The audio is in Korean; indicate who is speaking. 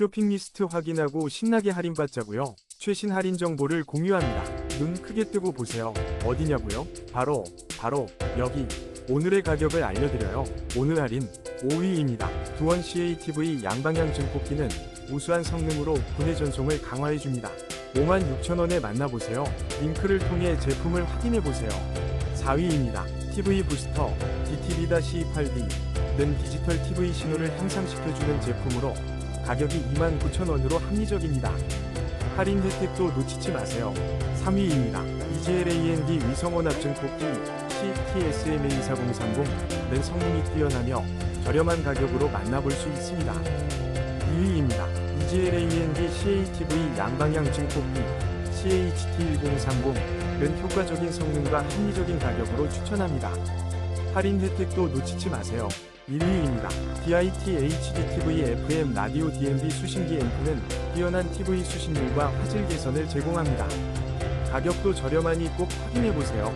Speaker 1: 쇼핑 리스트 확인하고 신나게 할인받자고요. 최신 할인 정보를 공유합니다. 눈 크게 뜨고 보세요. 어디냐고요? 바로 바로 여기 오늘의 가격을 알려드려요. 오늘 할인 5위입니다. 두원 CATV 양방향 증폭기는 우수한 성능으로 국내 전송을 강화해줍니다. 56,000원에 만나보세요. 링크를 통해 제품을 확인해보세요. 4위입니다. TV 부스터 DTV-8D는 디지털 TV 신호를 향상시켜주는 제품으로 가격이 29,000원으로 합리적입니다. 할인 혜택도 놓치지 마세요. 3위입니다. EGLAND 위성원 합 증폭기 CTSMA4030 는 성능이 뛰어나며 저렴한 가격으로 만나볼 수 있습니다. 2위입니다. EGLAND CATV 양방향 증폭기 CHT1030는 효과적인 성능과 합리적인 가격으로 추천합니다. 할인 혜택도 놓치지 마세요. 1위입니다. DIT HD TV FM 라디오 DMB 수신기 앰프는 뛰어난 TV 수신율과 화질 개선을 제공합니다. 가격도 저렴하니 꼭 확인해보세요.